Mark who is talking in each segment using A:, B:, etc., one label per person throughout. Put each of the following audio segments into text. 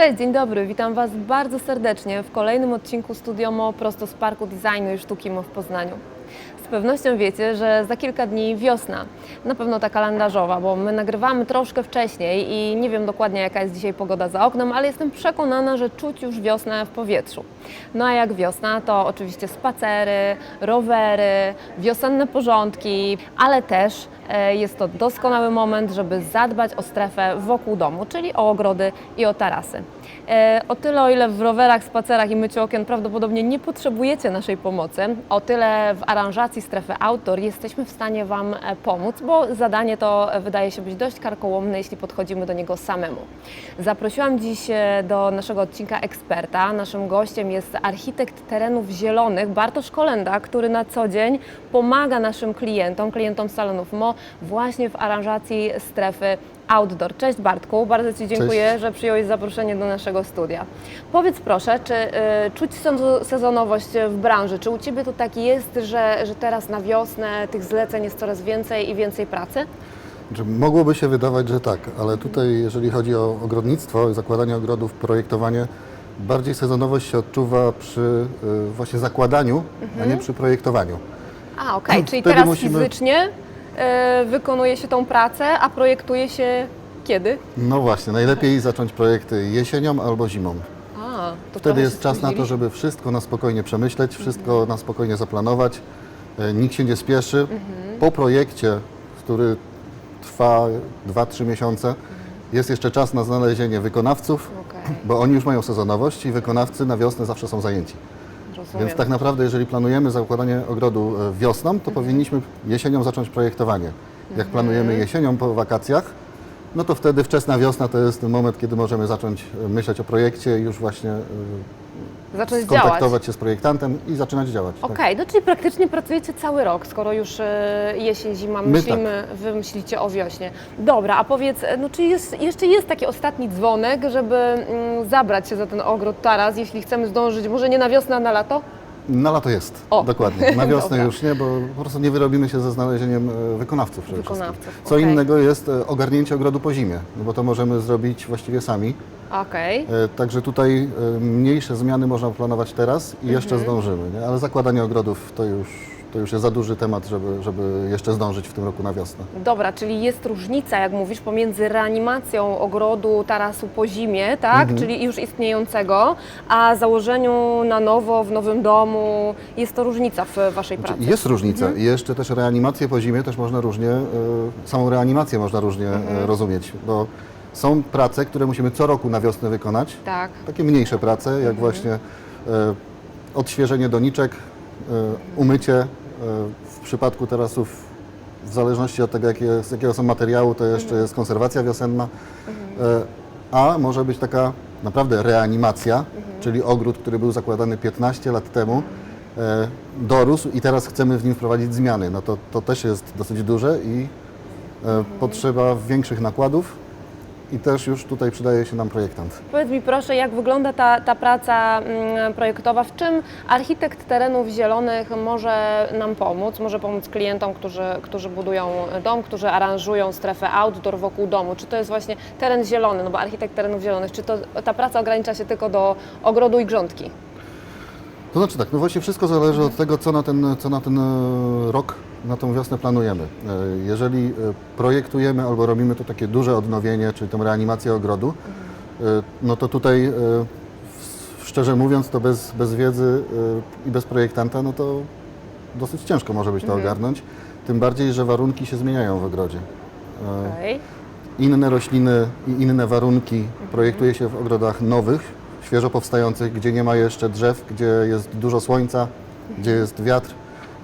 A: Cześć, dzień dobry, witam Was bardzo serdecznie w kolejnym odcinku Studio Mo prosto z Parku Designu i Sztuki Mo w Poznaniu. Pewnością wiecie, że za kilka dni wiosna, na pewno ta kalendarzowa, bo my nagrywamy troszkę wcześniej i nie wiem dokładnie jaka jest dzisiaj pogoda za oknem, ale jestem przekonana, że czuć już wiosnę w powietrzu. No a jak wiosna, to oczywiście spacery, rowery, wiosenne porządki, ale też e, jest to doskonały moment, żeby zadbać o strefę wokół domu, czyli o ogrody i o tarasy. E, O tyle, o ile w rowerach, spacerach i myciu okien prawdopodobnie nie potrzebujecie naszej pomocy, o tyle w aranżacji strefy outdoor jesteśmy w stanie Wam e, pomóc, bo zadanie to wydaje się być dość karkołomne, jeśli podchodzimy do niego samemu. Zaprosiłam dziś e, do naszego odcinka eksperta. Naszym gościem jest architekt terenów zielonych Bartosz Kolenda, który na co dzień pomaga naszym klientom, klientom salonów MO właśnie w aranżacji strefy outdoor. Cześć Bartku, bardzo Ci dziękuję, że przyjąłeś zaproszenie do naszego studia. Powiedz proszę, czy y, czuć sezo- sezonowość w branży? Czy u Ciebie to tak jest, że, że teraz na wiosnę tych zleceń jest coraz więcej i więcej pracy?
B: Znaczy, mogłoby się wydawać, że tak, ale tutaj jeżeli chodzi o ogrodnictwo, zakładanie ogrodów, projektowanie, bardziej sezonowość się odczuwa przy y, właśnie zakładaniu, a nie przy projektowaniu.
A: A, okej, czyli
B: Wtedy
A: teraz
B: musimy-
A: fizycznie wykonuje się tą pracę, a projektuje się kiedy?
B: No właśnie, najlepiej zacząć projekty jesienią albo zimą.
A: A, to
B: Wtedy jest czas na to, żeby wszystko na spokojnie przemyśleć, wszystko na spokojnie zaplanować. E, Nikt się nie spieszy. Po projekcie, który trwa 2-3 miesiące, jest jeszcze czas na znalezienie wykonawców,
A: Okej,
B: bo oni już mają sezonowość i wykonawcy na wiosnę zawsze są zajęci.
A: Rozumiem.
B: Więc tak naprawdę, jeżeli planujemy zakładanie ogrodu e, wiosną, to powinniśmy jesienią zacząć projektowanie. Jak planujemy jesienią po wakacjach, no to wtedy wczesna wiosna to jest ten moment, kiedy możemy zacząć myśleć o projekcie i już właśnie e,
A: Zacząć działać.
B: skontaktować się z projektantem i zaczynać działać. tak.
A: Okej, no czyli praktycznie pracujecie cały rok, skoro już e, jesień, zima,
B: My
A: myślimy, wy myślicie o wiośnie. Dobra, a powiedz, e, no czy jest, jeszcze jest taki ostatni dzwonek, żeby mm, zabrać się za ten ogród teraz, jeśli chcemy zdążyć, może nie na wiosnę, a na lato?
B: Na lato jest,
A: O.
B: dokładnie. Na wiosnę już nie, bo po prostu nie wyrobimy się ze znalezieniem e, wykonawców przede
A: Wykonawców,
B: wszystkim. Co
A: okej.
B: innego jest e, ogarnięcie ogrodu po zimie, no bo to możemy zrobić właściwie sami.
A: Okej.
B: E, Także tutaj mniejsze zmiany można planować teraz i jeszcze
A: Mhm.
B: zdążymy, nie? ale zakładanie ogrodów to już, to już jest za duży temat, żeby, żeby jeszcze zdążyć w tym roku na wiosnę.
A: Dobra, czyli jest różnica, jak mówisz, pomiędzy reanimacją ogrodu tarasu po zimie, tak,
B: Mhm.
A: czyli już istniejącego, a założeniu na nowo, w nowym domu. Jest to różnica w waszej pracy.
B: Znaczy, Jest różnica
A: Mhm.
B: jeszcze też reanimację po zimie też można różnie, e, samą reanimację można różnie e,
A: Mhm.
B: rozumieć, bo są prace, które musimy co roku na wiosnę wykonać,
A: Tak.
B: takie mniejsze prace, jak
A: Mhm.
B: właśnie e, odświeżenie doniczek, umycie. W przypadku tarasów, w zależności od tego, jakie, z jakiego są materiału, to jeszcze jest konserwacja wiosenna. E, a może być taka naprawdę reanimacja, czyli ogród, który był zakładany 15 lat temu, e, dorósł i teraz chcemy w nim wprowadzić zmiany. No to, to też jest dosyć duże i e, potrzeba większych nakładów i też już tutaj przydaje się nam projektant.
A: Powiedz mi proszę, jak wygląda ta, ta praca mm, projektowa? W czym architekt terenów zielonych może nam pomóc? Może pomóc klientom, którzy, którzy budują dom, którzy aranżują strefę outdoor wokół domu? Czy to jest właśnie teren zielony, no bo architekt terenów zielonych, czy to, ta praca ogranicza się tylko do ogrodu i grządki?
B: To znaczy tak, no właśnie wszystko zależy od tego, co na ten, co na ten e, rok, na tą wiosnę planujemy. E, Jeżeli e, projektujemy albo robimy to takie duże odnowienie, czyli tą reanimację ogrodu, no to tutaj szczerze mówiąc, to bez, bez wiedzy i bez projektanta, no to dosyć ciężko może być to ogarnąć. Tym bardziej, że warunki się zmieniają w ogrodzie.
A: Okej.
B: inne rośliny i inne warunki projektuje się w ogrodach nowych, świeżo powstających, gdzie nie ma jeszcze drzew, gdzie jest dużo słońca, gdzie jest wiatr.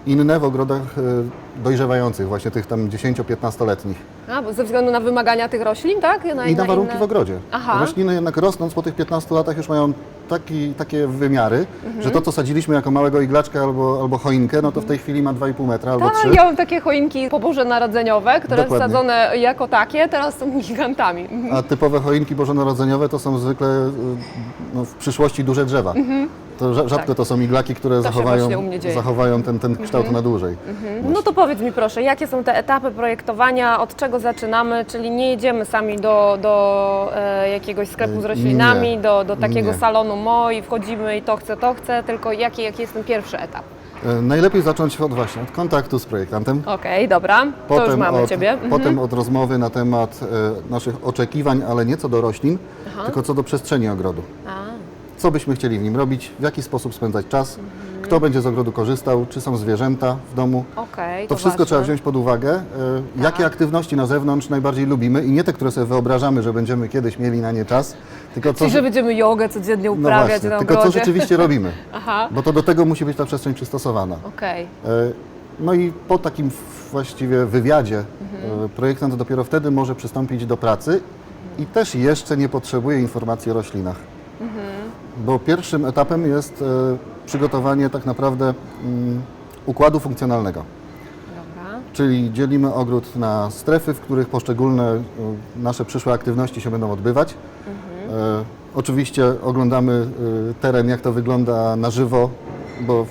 B: Inne w ogrodach e, dojrzewających, właśnie tych tam 10-15-letnich.
A: A, bo ze względu na wymagania tych roślin, tak?
B: I na warunki
A: inne-
B: w ogrodzie.
A: Aha.
B: Rośliny jednak rosnąc po tych 15 latach już mają taki, takie wymiary,
A: Mhm.
B: że to, co sadziliśmy jako małego iglaczka albo, albo choinkę, no to w tej chwili ma 2,5 metra albo 3.
A: Tak, ja mam takie choinki po Boże Narodzeniowe, które
B: Dokładnie.
A: wsadzone jako takie, teraz są gigantami.
B: A typowe choinki bożonarodzeniowe to są zwykle y, no, w przyszłości duże drzewa. To rza- rzadko
A: Tak.
B: to są iglaki, które zachowają, zachowają ten, ten kształt na dłużej.
A: No to powiedz mi proszę, jakie są te etapy projektowania, od czego zaczynamy, czyli nie jedziemy sami do, do e, jakiegoś sklepu z
B: E,
A: roślinami,
B: nie.
A: do, do takiego
B: Nie.
A: salonu MO i wchodzimy i to chcę, to chcę, tylko jaki, jaki jest ten pierwszy etap?
B: E, Najlepiej zacząć od właśnie od kontaktu z projektantem.
A: Okej, dobra, to już mamy
B: od,
A: Ciebie. Mhm.
B: potem od rozmowy na temat e, naszych oczekiwań, ale nie co do roślin, tylko co do przestrzeni ogrodu.
A: A,
B: Co byśmy chcieli w nim robić, w jaki sposób spędzać czas, kto będzie z ogrodu korzystał, czy są zwierzęta w domu.
A: okej,
B: To, wszystko
A: ważne. Tak.
B: trzeba wziąć pod uwagę, e, jakie aktywności na zewnątrz najbardziej lubimy i nie te, które sobie wyobrażamy, że będziemy kiedyś mieli na nie czas, tylko co,
A: Czyli, że będziemy jogę codziennie
B: no
A: uprawiać
B: właśnie,
A: na
B: tylko co
A: ogrodzie.
B: rzeczywiście robimy,
A: Aha,
B: bo to do tego musi być ta przestrzeń przystosowana.
A: okej.
B: E, No i po takim właściwie wywiadzie
A: Mhm.
B: e, projektant dopiero wtedy może przystąpić do pracy i też jeszcze nie potrzebuje informacji o roślinach. Bo pierwszym etapem jest e, przygotowanie tak naprawdę mm, układu funkcjonalnego.
A: Dobra.
B: Czyli dzielimy ogród na strefy, w których poszczególne e, nasze przyszłe aktywności się będą odbywać.
A: Mhm.
B: E, oczywiście oglądamy teren, jak to wygląda na żywo, bo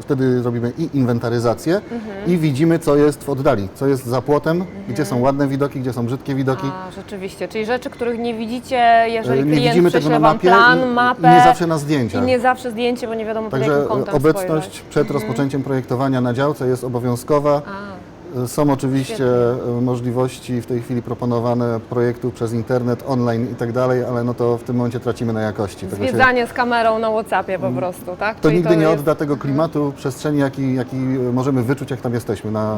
B: wtedy robimy i inwentaryzację
A: Mhm.
B: i widzimy, co jest w oddali, co jest za płotem, gdzie są ładne widoki, gdzie są brzydkie widoki.
A: A, rzeczywiście, czyli rzeczy, których nie widzicie, jeżeli
B: E, nie
A: klient
B: widzimy tego
A: prześle
B: na
A: Wam
B: mapie
A: plan,
B: i,
A: mapę
B: i nie zawsze na
A: i
B: zdjęciach.
A: nie zawsze zdjęcie, bo nie wiadomo pod
B: Także
A: jakim kątem
B: obecność
A: spojrzeć.
B: przed rozpoczęciem projektowania na działce jest obowiązkowa.
A: A,
B: Są oczywiście
A: Świetnie.
B: e, możliwości w tej chwili proponowane projektu przez internet, online i tak dalej, ale no to w tym momencie tracimy na jakości. Tego się-
A: zwiedzanie z kamerą na Whatsappie po prostu, tak?
B: to
A: Czyli
B: nigdy nie
A: jest-
B: odda tego klimatu, przestrzeni, jaki, jaki możemy wyczuć, jak tam jesteśmy na,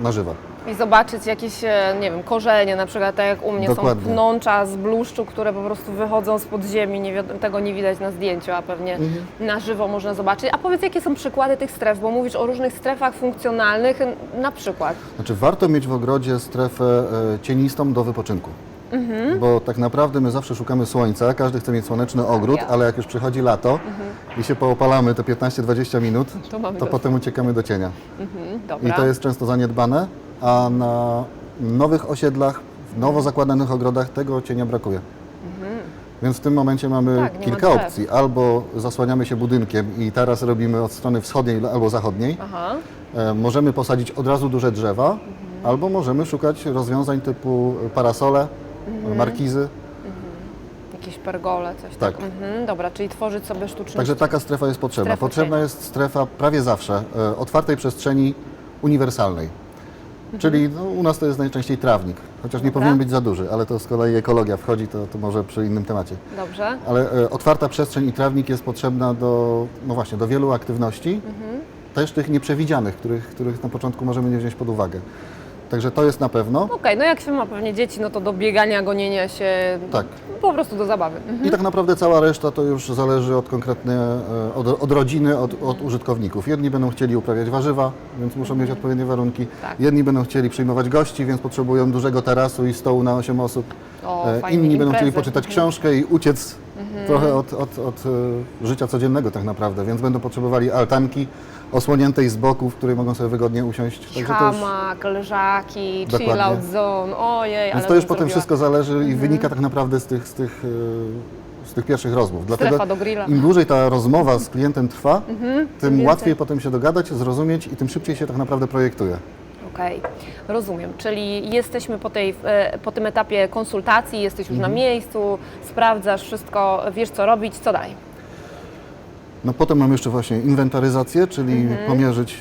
B: na żywo.
A: I zobaczyć jakieś, e, nie wiem, korzenie, na przykład tak jak u mnie
B: Dokładnie.
A: są pnącza z bluszczu, które po prostu wychodzą z podziemi, nie tego nie widać na zdjęciu, a pewnie
B: Mhm.
A: na żywo można zobaczyć. A powiedz, jakie są przykłady tych stref, bo mówisz o różnych strefach funkcjonalnych, na przykład.
B: Znaczy warto mieć w ogrodzie strefę e, cienistą do wypoczynku. Bo tak naprawdę my zawsze szukamy słońca, każdy chce mieć słoneczny ogród,
A: ja.
B: ale jak już przychodzi lato i się poopalamy te 15-20 minut,
A: To
B: to potem uciekamy do cienia.
A: Mhm,
B: I to jest często zaniedbane, a na nowych osiedlach, w nowo zakładanych ogrodach tego cienia brakuje. Więc w tym momencie mamy
A: Mhm. Tak, ma
B: kilka
A: drzew.
B: opcji. Albo zasłaniamy się budynkiem i taras robimy od strony wschodniej albo zachodniej.
A: Aha,
B: E, możemy posadzić od razu duże drzewa,
A: Mhm.
B: albo możemy szukać rozwiązań typu parasole,
A: Mhm.
B: markizy.
A: jakieś pergole, coś
B: Tak.
A: tak. Mhm, dobra, czyli tworzyć sobie sztuczne
B: Także taka strefa jest potrzebna.
A: Strefa
B: Potrzebna
A: cienia.
B: jest strefa prawie zawsze e, otwartej przestrzeni uniwersalnej. Czyli no, u nas to jest najczęściej trawnik, chociaż nie
A: Dobra.
B: powinien być za duży, ale to z kolei ekologia wchodzi, to, to może przy innym temacie.
A: Dobrze.
B: Ale e, otwarta przestrzeń i trawnik jest potrzebna do, no właśnie, do wielu aktywności, też tych nieprzewidzianych, których, których na początku możemy nie wziąć pod uwagę. Także to jest na pewno.
A: Okej, no jak się ma pewnie dzieci, no to do biegania, gonienia się,
B: Tak.
A: po prostu do zabawy. Mhm.
B: I tak naprawdę cała reszta to już zależy od konkretnie, e, od, od rodziny, od, od użytkowników. Jedni będą chcieli uprawiać warzywa, więc muszą mieć odpowiednie warunki.
A: Tak.
B: Jedni będą chcieli przyjmować gości, więc potrzebują dużego tarasu i stołu na 8 osób.
A: O,
B: E,
A: fajnie,
B: Inni będą
A: imprezy.
B: chcieli poczytać
A: Mhm.
B: książkę i uciec trochę od, od, od e, życia codziennego tak naprawdę, więc będą potrzebowali altanki osłoniętej z boku, w której mogą sobie wygodnie usiąść. Także to już,
A: Hamak, leżaki,
B: Dokładnie.
A: chill out zone, ojej,
B: więc
A: ale
B: to już
A: bym
B: potem
A: zrobiła.
B: wszystko zależy i wynika tak naprawdę z tych, z tych, e, z tych pierwszych rozmów.
A: Strefa do grilla.
B: im dłużej ta rozmowa z klientem trwa, tym
A: więcej.
B: łatwiej potem się dogadać, zrozumieć i tym szybciej się tak naprawdę projektuje.
A: Okej, rozumiem. Czyli jesteśmy po, tej, e, po tym etapie konsultacji, jesteś już
B: Mhm.
A: na miejscu, sprawdzasz wszystko, wiesz co robić, co dalej.
B: No potem mam jeszcze właśnie inwentaryzację, czyli
A: Mhm.
B: pomierzyć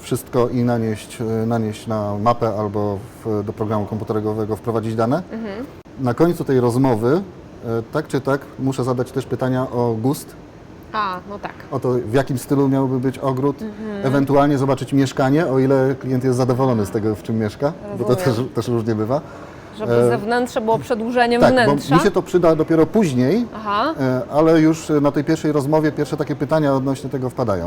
B: wszystko i nanieść, e, nanieść na mapę albo w, do programu komputerowego wprowadzić dane.
A: Mhm.
B: Na końcu tej rozmowy, e, tak czy tak, muszę zadać też pytania o gust,
A: A, no tak.
B: o to w jakim stylu miałby być ogród,
A: Mhm.
B: ewentualnie zobaczyć mieszkanie, o ile klient jest zadowolony z tego, w czym mieszka, bo to też,
A: Rozumiem.
B: też różnie bywa.
A: Żeby
B: E,
A: zewnętrze było przedłużeniem
B: Tak,
A: wnętrza.
B: bo mi się to przyda dopiero później,
A: Aha,
B: E, ale już na tej pierwszej rozmowie pierwsze takie pytania odnośnie tego wpadają.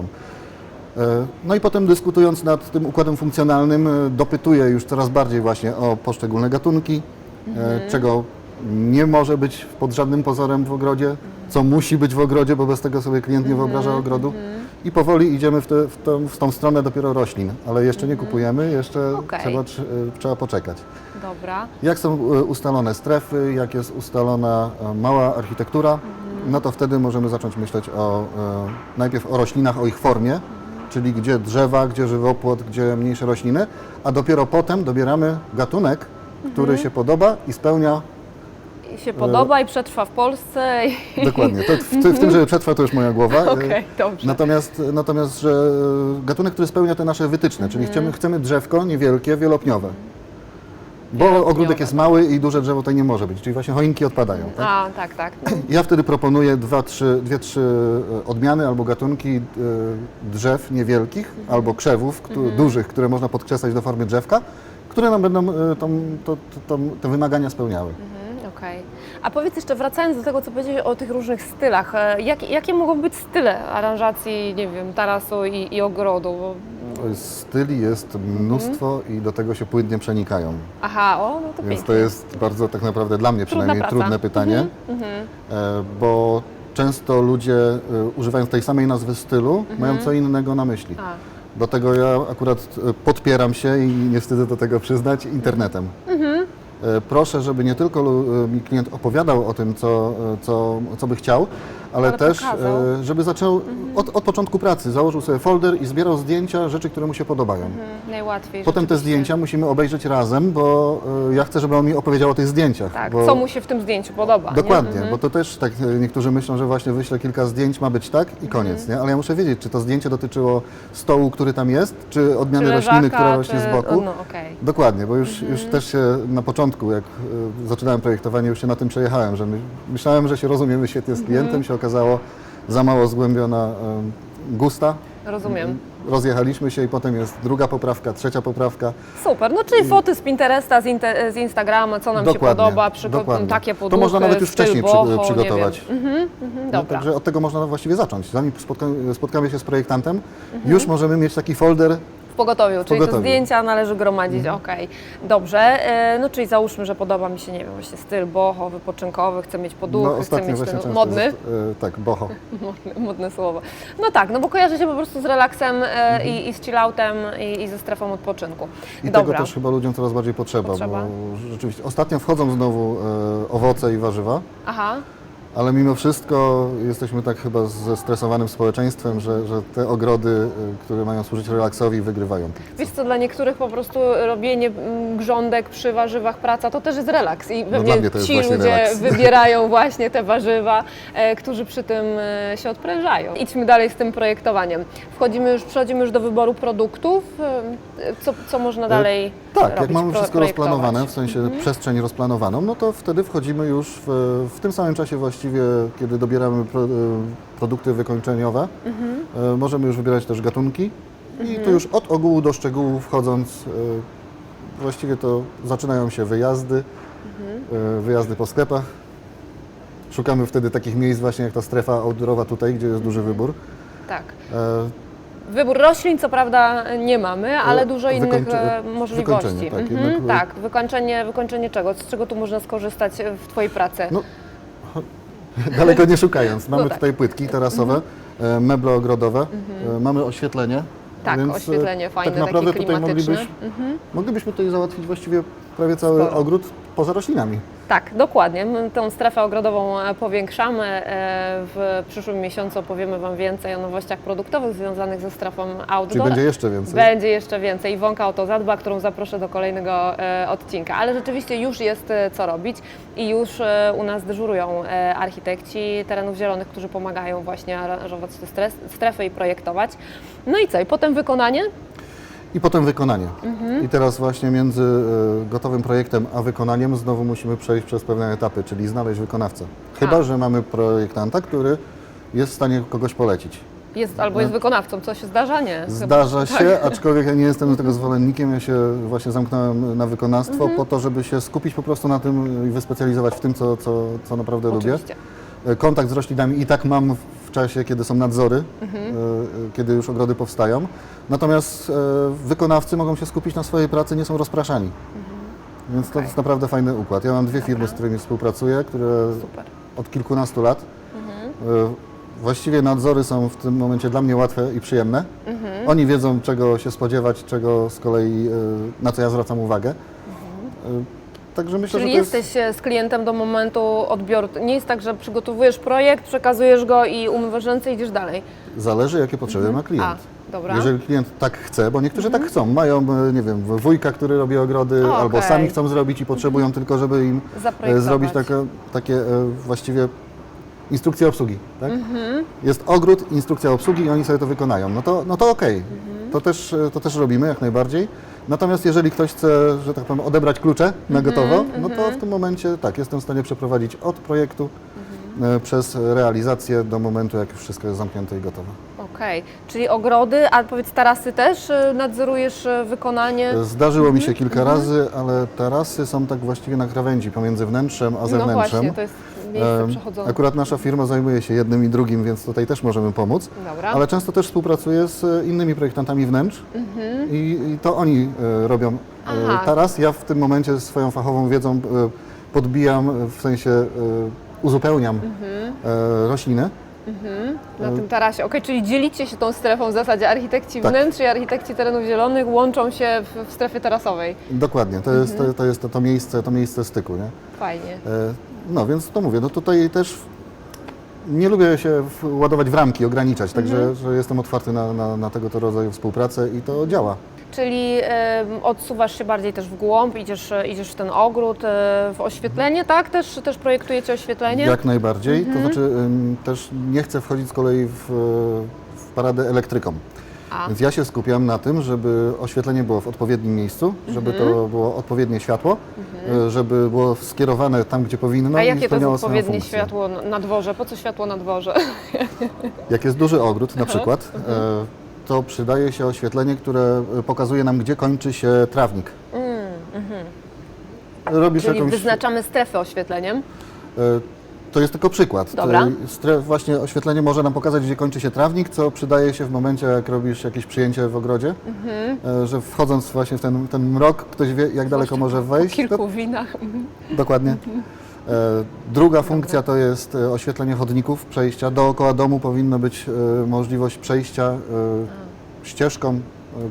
B: E, No i potem dyskutując nad tym układem funkcjonalnym, e, dopytuję już coraz bardziej właśnie o poszczególne gatunki, e, czego nie może być pod żadnym pozorem w ogrodzie, co musi być w ogrodzie, bo bez tego sobie klient nie wyobraża ogrodu. I powoli idziemy w, te, w, tą, w tą stronę dopiero roślin, ale jeszcze nie kupujemy, jeszcze
A: Okej.
B: trzeba, tr- e, trzeba poczekać.
A: dobra.
B: Jak są e, ustalone strefy, jak jest ustalona e, mała architektura no to wtedy możemy zacząć myśleć o, e, najpierw o roślinach, o ich formie, czyli gdzie drzewa, gdzie żywopłot, gdzie mniejsze rośliny, a dopiero potem dobieramy gatunek, który się podoba i spełnia
A: I się podoba i przetrwa w Polsce. I...
B: dokładnie. To w, ty- w tym, żeby przetrwa, to już moja głowa. E,
A: Okej, dobrze.
B: Natomiast, natomiast, że gatunek, który spełnia te nasze wytyczne, czyli
A: Mhm.
B: chcemy, chcemy drzewko niewielkie, wielopniowe. Bo ogródek jest mały i duże drzewo tutaj nie może być, czyli właśnie choinki odpadają. Tak?
A: A, tak, tak.
B: Ja wtedy proponuję dwa, trzy, dwie, trzy e, odmiany albo gatunki e, drzew niewielkich albo krzewów któ- dużych, które można podkreślać do formy drzewka, które nam będą e, tą, to, to, to, te wymagania spełniały.
A: Mhm, Okej. A powiedz jeszcze, wracając do tego, co powiedziałeś o tych różnych stylach, e, jak, jakie mogą być style aranżacji, nie wiem, tarasu i, i ogrodu?
B: Styli jest mnóstwo i do tego się płynnie przenikają.
A: Aha, o, no to
B: Więc
A: pięknie.
B: to jest bardzo tak naprawdę dla mnie przynajmniej.
A: Mhm,
B: trudne pytanie, e, bo często ludzie e, używając tej samej nazwy stylu mają co innego na myśli.
A: Mhm. A,
B: Do tego ja akurat podpieram się i nie wstydzę do tego przyznać internetem.
A: Mhm.
B: E, Proszę, żeby nie tylko e, mi klient opowiadał o tym, co, e, co, co by chciał, ale,
A: Ale
B: też,
A: pokazał.
B: e, żeby zaczął od, od początku pracy, założył sobie folder i zbierał zdjęcia rzeczy, które mu się podobają.
A: mm, najłatwiej.
B: Potem te zdjęcia musimy obejrzeć razem, bo e, ja chcę, żeby on mi opowiedział o tych zdjęciach.
A: Tak,
B: bo...
A: co mu się w tym zdjęciu podoba.
B: Dokładnie,
A: Nie? Mhm.
B: bo to też tak e, niektórzy myślą, że właśnie wyślę kilka zdjęć, ma być tak i koniec,
A: Mhm.
B: nie? Ale ja muszę wiedzieć, czy to zdjęcie dotyczyło stołu, który tam jest, czy odmiany
A: Czy
B: rośliny,
A: leżaka,
B: która rośnie
A: czy...
B: z boku.
A: No, okej.
B: Dokładnie, bo już,
A: Mhm.
B: już też się na początku, jak zaczynałem projektowanie, już się na tym przejechałem, że my, myślałem, że się rozumiemy świetnie
A: Mhm.
B: z klientem, się okazało za mało zgłębiona gusta.
A: Rozumiem.
B: Rozjechaliśmy się i potem jest druga poprawka, trzecia poprawka.
A: Super, no czyli foty z Pinteresta, z, inte- z Instagrama, co nam
B: Dokładnie,
A: się podoba, przygo-
B: dokładnie.
A: takie
B: To
A: poduchy,
B: można nawet już wcześniej
A: boho,
B: przygotować.
A: Mhm, mhm,
B: No, także od tego można właściwie zacząć. Zanim spotka, spotkamy się z projektantem,
A: Mhm.
B: już możemy mieć taki folder.
A: Pogotowiu, czyli
B: pogotowiu. Mhm.
A: zdjęcia należy gromadzić, okej. Dobrze, e, no czyli załóżmy, że podoba mi się, nie wiem, właśnie styl boho, wypoczynkowy, chcę mieć poduchy,
B: No,
A: chcę mieć ten modny,
B: e, tak, boho.
A: modne, modne słowo. No tak, no bo kojarzy się po prostu z relaksem e,
B: Mhm.
A: i, i z chilloutem i, i ze strefą odpoczynku.
B: I
A: Dobra.
B: tego też chyba ludziom coraz bardziej potrzeba,
A: Potrzeba.
B: bo rzeczywiście ostatnio wchodzą znowu e, owoce i warzywa,
A: Aha,
B: ale mimo wszystko jesteśmy tak chyba zestresowanym społeczeństwem, że, że te ogrody, e, które mają służyć relaksowi, wygrywają.
A: Wiesz co, dla niektórych po prostu robienie grządek przy warzywach, praca to też jest relaks i
B: No,
A: pewnie
B: jest
A: ci ludzie
B: relaks.
A: wybierają właśnie te warzywa, e, którzy przy tym e, się odprężają. Idźmy dalej z tym projektowaniem. Wchodzimy już, przechodzimy już do wyboru produktów. Co, co można dalej
B: Tak,
A: robić,
B: jak mamy wszystko
A: projektować?
B: rozplanowane, w sensie
A: Mhm.
B: przestrzeń rozplanowaną, no to wtedy wchodzimy już w, w tym samym czasie właściwie, kiedy dobieramy pro, e, produkty wykończeniowe.
A: Mhm.
B: E, Możemy już wybierać też gatunki i tu już od ogółu do szczegółów wchodząc, e, właściwie to zaczynają się wyjazdy,
A: Mhm.
B: wyjazdy po sklepach. Szukamy wtedy takich miejsc właśnie jak ta strefa outdoorowa tutaj, gdzie jest duży wybór.
A: Tak.
B: E,
A: Wybór roślin co prawda nie mamy, ale
B: E,
A: dużo innych
B: wykończe-
A: e, możliwości.
B: wykończenie, tak,
A: Mhm,
B: jednak-
A: tak, wykończenie, wykończenie czego? Z czego tu można skorzystać w Twojej pracy?
B: No, Daleko nie szukając. Mamy
A: No tak.
B: tutaj płytki tarasowe, e, meble ogrodowe, e, mamy oświetlenie.
A: tak,
B: więc, e,
A: oświetlenie fajne,
B: tak naprawdę
A: takie
B: tutaj
A: klimatyczne.
B: moglibyśmy,
A: Mhm.
B: moglibyśmy tutaj załatwić właściwie prawie cały ogród poza roślinami.
A: Tak, dokładnie. My Tą strefę ogrodową e, powiększamy. E, W przyszłym miesiącu opowiemy Wam więcej o nowościach produktowych związanych ze strefą outdoor.
B: Czyli będzie jeszcze więcej.
A: Będzie jeszcze więcej. Iwonka o to zadba, którą zaproszę do kolejnego e, odcinka. Ale rzeczywiście już jest co robić i już u nas dyżurują architekci terenów zielonych, którzy pomagają właśnie aranżować te strefy i projektować. No i co? I potem wykonanie?
B: I potem wykonanie.
A: Mhm.
B: I teraz właśnie między e, gotowym projektem a wykonaniem znowu musimy przejść przez pewne etapy, czyli znaleźć wykonawcę. Chyba,
A: A.
B: że mamy projektanta, który jest w stanie kogoś polecić.
A: Jest, albo jest wykonawcą, co się zdarza? Nie. chyba.
B: Zdarza się, aczkolwiek ja nie jestem tego zwolennikiem. Ja się właśnie zamknąłem na wykonawstwo
A: Mhm.
B: po to, żeby się skupić po prostu na tym i wyspecjalizować w tym, co, co, co naprawdę lubię.
A: Oczywiście.
B: E, Kontakt z roślinami i tak mam w czasie, kiedy są nadzory,
A: Mhm.
B: kiedy już ogrody powstają. Natomiast e, wykonawcy mogą się skupić na swojej pracy, nie są rozpraszani.
A: Mhm.
B: Więc to
A: Okej.
B: jest naprawdę fajny układ. Ja mam dwie firmy, z którymi współpracuję, które
A: Super.
B: od kilkunastu lat.
A: Mhm.
B: Właściwie nadzory są w tym momencie dla mnie łatwe i przyjemne.
A: Mhm.
B: Oni wiedzą, czego się spodziewać, czego z kolei, na co ja zwracam uwagę.
A: Mhm.
B: Także myślę,
A: Czyli
B: że jest...
A: jesteś e, z klientem do momentu odbioru. Nie jest tak, że przygotowujesz projekt, przekazujesz go i umywasz ręce i idziesz dalej.
B: Zależy, jakie potrzeby ma klient.
A: A, dobra.
B: Jeżeli klient tak chce, bo niektórzy tak chcą, mają, e, nie wiem, wujka, który robi ogrody,
A: O,
B: albo sami chcą zrobić i potrzebują tylko, żeby im e, zrobić takie, takie właściwie instrukcje obsługi. Tak?
A: Mhm.
B: Jest ogród, instrukcja obsługi i oni sobie to wykonają. No to, no to okej,
A: Mhm.
B: to, też, to też robimy jak najbardziej. Natomiast jeżeli ktoś chce, że tak powiem, odebrać klucze
A: Mhm,
B: na gotowo, no to w tym momencie tak, jestem w stanie przeprowadzić od projektu
A: Mhm.
B: e, przez realizację do momentu, jak już wszystko jest zamknięte i gotowe.
A: Okej, czyli ogrody, a powiedz tarasy też e, nadzorujesz e, wykonanie?
B: Zdarzyło mi się kilka razy, ale tarasy są tak właściwie na krawędzi pomiędzy wnętrzem a
A: No
B: zewnętrzem.
A: właśnie, to jest miejsce.
B: Akurat nasza firma zajmuje się jednym i drugim, więc tutaj też możemy pomóc.
A: Dobra.
B: Ale często też współpracuję z e, innymi projektantami wnętrz i, i to oni e, robią e,
A: Mhm. Aha.
B: taras. Ja w tym momencie swoją fachową wiedzą podbijam, w sensie uzupełniam
A: Mhm.
B: rośliny.
A: Na tym tarasie. Okej, czyli dzielicie się tą strefą w zasadzie architekci
B: Tak.
A: wnętrz i architekci terenów zielonych łączą się w, w strefie tarasowej.
B: Dokładnie, to jest,
A: Mhm.
B: to, to, jest to, to, miejsce, to miejsce styku. Nie?
A: Fajnie.
B: E, No więc to mówię, no tutaj też nie lubię się ładować w ramki, ograniczać, także
A: Mhm.
B: że jestem otwarty na, na, na tego to rodzaju współpracę i to działa.
A: Czyli em, odsuwasz się bardziej też w głąb, idziesz, idziesz w ten ogród, e, w oświetlenie, tak? Też, też projektujecie oświetlenie?
B: Jak najbardziej,
A: Mhm.
B: to znaczy ym, też nie chcę wchodzić z kolei w, w paradę elektryką.
A: A,
B: Więc ja się skupiam na tym, żeby oświetlenie było w odpowiednim miejscu, żeby
A: Mhm.
B: to było odpowiednie światło, e, żeby było skierowane tam, gdzie powinno
A: a jakie to jest odpowiednie światło na- dworze? Po co światło na dworze?
B: Jak jest duży ogród na przykład,
A: Mhm.
B: e, to przydaje się oświetlenie, które e, pokazuje nam, gdzie kończy się trawnik. Robisz
A: Czyli
B: jakąś...
A: wyznaczamy strefę oświetleniem.
B: To jest tylko przykład.
A: Dobra.
B: Stref, właśnie oświetlenie może nam pokazać, gdzie kończy się trawnik, co przydaje się w momencie, jak robisz jakieś przyjęcie w ogrodzie,
A: Mhm.
B: e, że wchodząc właśnie w ten, ten mrok, ktoś wie, jak daleko może
A: Po
B: wejść.
A: kilku winach.
B: To, dokładnie. E, Druga funkcja to jest e, oświetlenie chodników, przejścia. Dookoła domu powinna być możliwość przejścia ścieżką,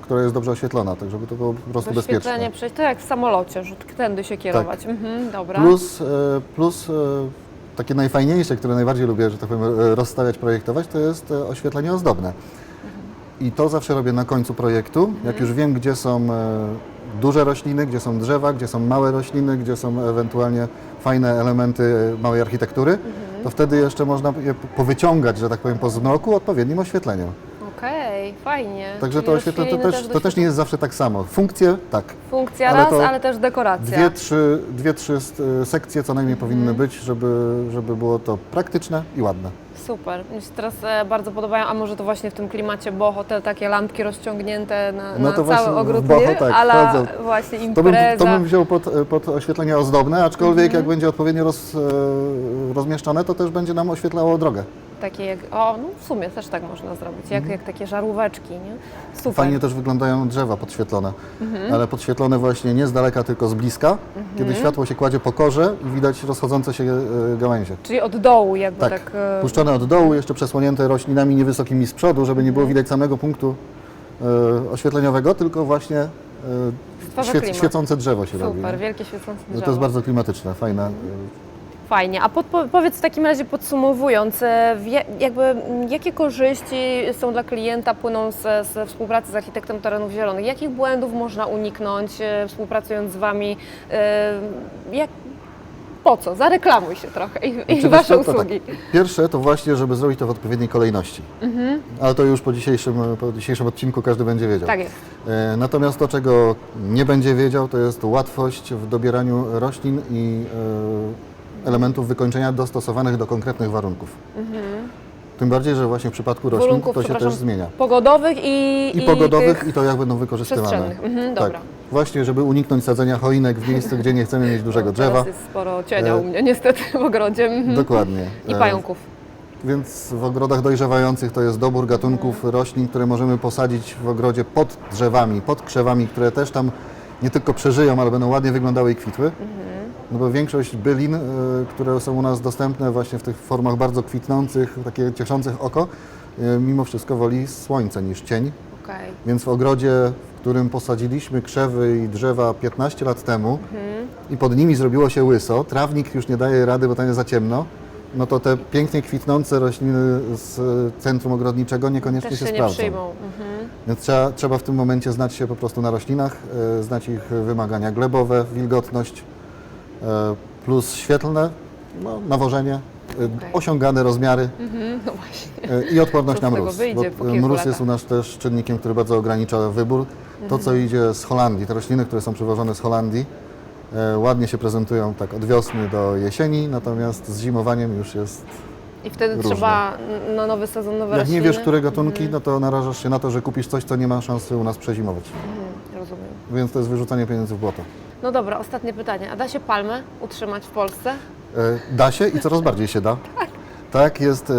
B: która jest dobrze oświetlona, tak żeby to było po prostu bezpieczne.
A: Oświetlenie przejść, to jak w samolocie, że tędy się kierować. Mhm, dobra.
B: Plus, plus takie najfajniejsze, które najbardziej lubię, że tak powiem, e, rozstawiać, projektować, to jest e, oświetlenie ozdobne. I to zawsze robię na końcu projektu. Jak już wiem, gdzie są e, duże rośliny, gdzie są drzewa, gdzie są małe rośliny, gdzie są ewentualnie fajne elementy małej architektury, to wtedy jeszcze można je powyciągać, że tak powiem, po zmroku odpowiednim oświetleniem.
A: Fajnie.
B: Także to oświetlenie to też, to też nie jest zawsze tak samo. Funkcje tak.
A: Funkcja
B: ale
A: raz, ale też dekoracja.
B: Dwie, trzy, dwie, trzy e, sekcje co najmniej
A: Mhm.
B: powinny być, żeby, żeby było to praktyczne i ładne.
A: Super. Mi się teraz e, bardzo podobają, a może to właśnie w tym klimacie boho, te takie lampki rozciągnięte na,
B: No
A: na
B: to właśnie
A: cały ogród,
B: boho
A: nie?
B: tak,
A: Ale
B: wchodzą.
A: właśnie
B: To bym,
A: impreza.
B: to bym wziął pod, pod oświetlenia ozdobne, aczkolwiek
A: Mhm.
B: jak będzie odpowiednio roz, e, rozmieszczone, to też będzie nam oświetlało drogę.
A: Takie jak, o, no w sumie też tak można zrobić, jak, jak takie żaróweczki, nie? Super.
B: Mhm. Fajnie też wyglądają drzewa podświetlone,
A: Mhm.
B: ale podświetlone właśnie nie z daleka, tylko z bliska, kiedy światło się kładzie po korze i widać rozchodzące się e, gałęzie.
A: Czyli od dołu jakby tak.
B: Tak,
A: e,
B: puszczone od dołu, jeszcze przesłonięte roślinami niewysokimi z przodu, żeby nie było
A: Mhm.
B: widać samego punktu e, oświetleniowego, tylko właśnie e,
A: Stwarza
B: świe,
A: klimat.
B: świecące drzewo się robi.
A: Super, wielkie świecące
B: No
A: drzewo.
B: to jest bardzo klimatyczne, fajne. e,
A: Fajnie. A powiedz w takim razie podsumowując, e, jakby, jakie korzyści są dla klienta płyną ze, ze współpracy z architektem terenów zielonych? Jakich błędów można uniknąć e, współpracując z Wami? E, Jak, po co? Zareklamuj się trochę i, i
B: Znaczy,
A: Wasze
B: to
A: usługi.
B: Tak. Pierwsze to właśnie, żeby zrobić to w odpowiedniej kolejności.
A: Mhm.
B: Ale to już po dzisiejszym, po dzisiejszym odcinku każdy będzie wiedział.
A: Tak jest.
B: Natomiast to, czego nie będzie wiedział, to jest łatwość w dobieraniu roślin i elementów wykończenia dostosowanych do konkretnych warunków. Tym bardziej, że właśnie w przypadku roślin
A: Mhm. Warunków,
B: to się
A: przepraszam,
B: też zmienia.
A: Pogodowych i,
B: I pogodowych,
A: tych
B: i to jak będą wykorzystywane.
A: przestrzennych. Mhm, dobra.
B: Tak. Właśnie, żeby uniknąć sadzenia choinek w miejscu, gdzie nie chcemy mieć dużego drzewa.
A: Teraz jest sporo cienia
B: E,
A: u mnie niestety w ogrodzie. Mhm.
B: Dokładnie.
A: I
B: E,
A: pająków.
B: Więc w ogrodach dojrzewających to jest dobór gatunków roślin, które możemy posadzić w ogrodzie pod drzewami, pod krzewami, które też tam nie tylko przeżyją, ale będą ładnie wyglądały i kwitły. No bo większość bylin, y, które są u nas dostępne właśnie w tych formach bardzo kwitnących, takie cieszących oko, y, mimo wszystko woli słońce niż cień.
A: Okej.
B: Więc w ogrodzie, w którym posadziliśmy krzewy i drzewa 15 lat temu i pod nimi zrobiło się łyso, trawnik już nie daje rady, bo tam jest za ciemno, no to te pięknie kwitnące rośliny z centrum ogrodniczego niekoniecznie
A: Też
B: się,
A: się nie
B: sprawdzą.
A: przyjmą. Mhm.
B: Więc trzeba, trzeba w tym momencie znać się po prostu na roślinach, e, znać ich wymagania glebowe, wilgotność, plus świetlne, no, nawożenie, e,
A: Okej.
B: osiągane rozmiary
A: Mhm. No właśnie.
B: e, i odporność na mróz.
A: wyjdzie
B: bo mróz jest u nas też czynnikiem, który bardzo ogranicza wybór. To, co idzie z Holandii, te rośliny, które są przywożone z Holandii, e, ładnie się prezentują tak od wiosny do jesieni, natomiast z zimowaniem już jest
A: I wtedy
B: Różne.
A: trzeba na nowy sezon nowe
B: Jak
A: rośliny?
B: nie wiesz, które gatunki, no to narażasz się na to, że kupisz coś, co nie ma szansy u nas przezimować.
A: Mhm, rozumiem.
B: Więc to jest wyrzucanie pieniędzy w błoto.
A: No dobra, ostatnie pytanie. A da się palmę utrzymać w Polsce?
B: E, Da się i coraz bardziej się da. Tak, jest e,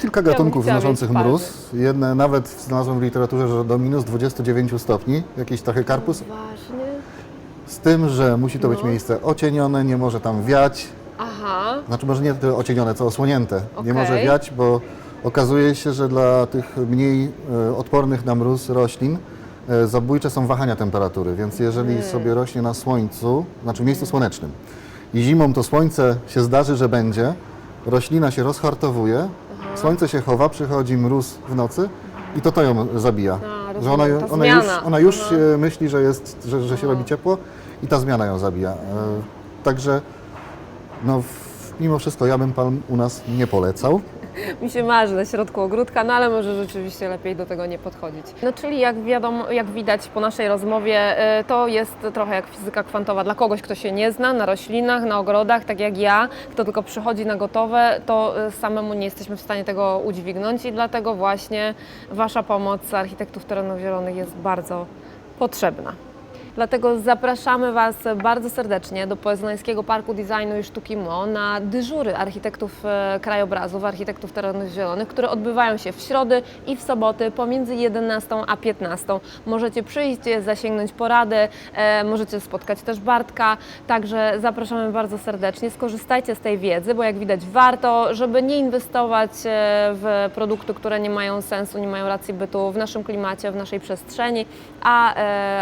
B: kilka gatunków
A: chciała
B: znoszących
A: mieć
B: mróz. Jedne nawet znalazłem w literaturze, że do minus 29 stopni, jakiś tachykarpus.
A: Ważnie.
B: Z tym, że musi to być
A: No.
B: miejsce ocienione, nie może tam wiać.
A: Aha.
B: Znaczy może nie tyle ocienione, co osłonięte. Nie
A: Okej.
B: może wiać, bo okazuje się, że dla tych mniej e, odpornych na mróz roślin zabójcze są wahania temperatury, więc jeżeli
A: Hmm.
B: sobie rośnie na słońcu, znaczy w miejscu słonecznym i zimą to słońce się zdarzy, że będzie, roślina się rozhartowuje, słońce się chowa, przychodzi mróz w nocy i to to ją zabija.
A: A,
B: że ona, ona już, ona już
A: Aha.
B: myśli, że, jest, że, że się robi ciepło i ta zmiana ją zabija. E, Także no, mimo wszystko ja bym palm u nas nie polecał.
A: Mi się marzy na środku ogródka, no ale może rzeczywiście lepiej do tego nie podchodzić. No czyli jak wiadomo, jak widać po naszej rozmowie, y, to jest trochę jak fizyka kwantowa. Dla kogoś, kto się nie zna na roślinach, na ogrodach, tak jak ja, kto tylko przychodzi na gotowe, to y, samemu nie jesteśmy w stanie tego udźwignąć i dlatego właśnie Wasza pomoc architektów terenów zielonych jest bardzo potrzebna. Dlatego zapraszamy Was bardzo serdecznie do Poznańskiego Parku Designu i Sztuki MO na dyżury architektów e, krajobrazów, architektów terenów zielonych, które odbywają się w środy i w soboty pomiędzy 11 a 15. Możecie przyjść, zasięgnąć porady, e, możecie spotkać też Bartka, także zapraszamy bardzo serdecznie. Skorzystajcie z tej wiedzy, bo jak widać warto, żeby nie inwestować e, w produkty, które nie mają sensu, nie mają racji bytu w naszym klimacie, w naszej przestrzeni, a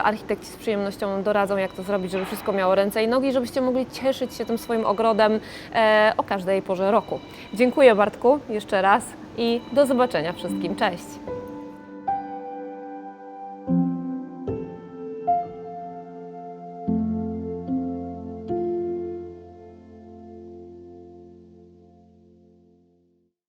A: architekci z przyjemnością doradzą, jak to zrobić, żeby wszystko miało ręce i nogi, żebyście mogli cieszyć się tym swoim ogrodem e, o każdej porze roku. Dziękuję Bartku jeszcze raz i do zobaczenia wszystkim. Cześć!